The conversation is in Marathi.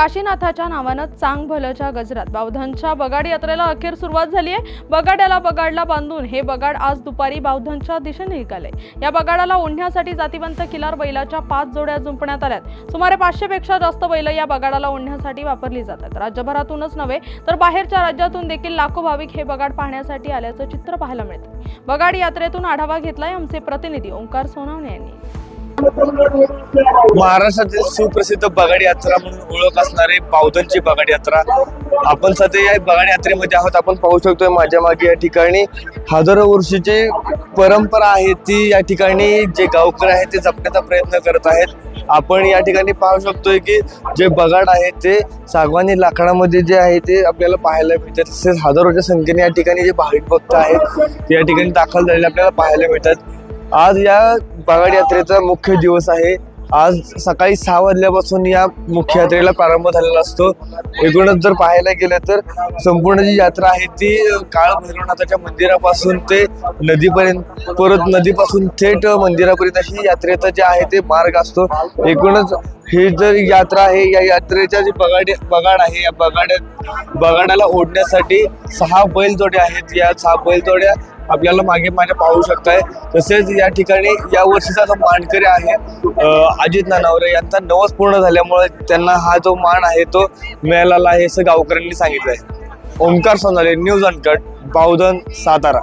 काशीनाथाच्या नावानं चांग भलच्या गजरात. बावधनच्या बगाड यात्रेला अखेर सुरुवात झाली आहे. बगाड्याला बगाडला बांधून हे बगाड आज दुपारी बावधनच्या दिशेने निघाले या बगाडाला ओढण्यासाठी जातीवंत किलार बैलाच्या पाच जोड्या जुंपण्यात आल्यात. सुमारे पाचशेपेक्षा जास्त बैल या बगाडाला ओढण्यासाठी वापरली जातात. राज्यभरातूनच नव्हे तर बाहेरच्या राज्यातून देखील लाखो भाविक हे बगाड पाहण्यासाठी आल्याचं चित्र पाहायला मिळतं. बगाड यात्रेतून आढावा घेतलाय आमचे प्रतिनिधी ओंकार सोनवणे यांनी. महाराष्ट्रातील सुप्रसिद्ध बगाडी यात्रा म्हणून ओळख असणारे पावधनची बगाडी यात्रा. आपण सध्या या बगाडी यात्रेमध्ये आहोत. आपण पाहू शकतोय माझ्या मागे या ठिकाणी हजारो वर्षीची परंपरा आहे ती या ठिकाणी जे गावकरी आहेत ते जपण्याचा प्रयत्न करत आहेत. आपण या ठिकाणी पाहू शकतोय की जे बगाड आहे ते सागवानी लाकडामध्ये जे आहे ते आपल्याला पाहायला मिळतात. तसेच हजारोच्या संख्येने या ठिकाणी जे भाविक भक्त आहेत ते या ठिकाणी दाखल झालेले आपल्याला पाहायला मिळतात. आज या बगाड यात्रेचा मुख्य दिवस आहे. आज सकाळी सहा वाजल्यापासून या मुख्य यात्रेला प्रारंभ झालेला असतो. एकूणच जर पाहायला गेलं तर संपूर्ण जी यात्रा आहे ती काळ भैरवनाथाच्या मंदिरापासून ते नदीपर्यंत परत नदीपासून थेट मंदिरापर्यंत ही यात्रेचा जे आहे ते मार्ग असतो. एकूणच ही जर यात्रा आहे या यात्रेच्या जी बगाडी बगाड आहे या बगाड्यात बगाडाला ओढण्यासाठी सहा बैलजोड्या आहेत. या सहा बैलजोड्या आपल्याला मागे मागे पाहू शकताय. तसेच या ठिकाणी या वर्षीचा जो मानकरी आहे अजित नानावरे यांचा नवस पूर्ण झाल्यामुळे त्यांना हा जो मान आहे तो मिळालेला आहे असं गावकऱ्यांनी सांगितलंय. Omkar Sonale news uncut Bavdhan Satara.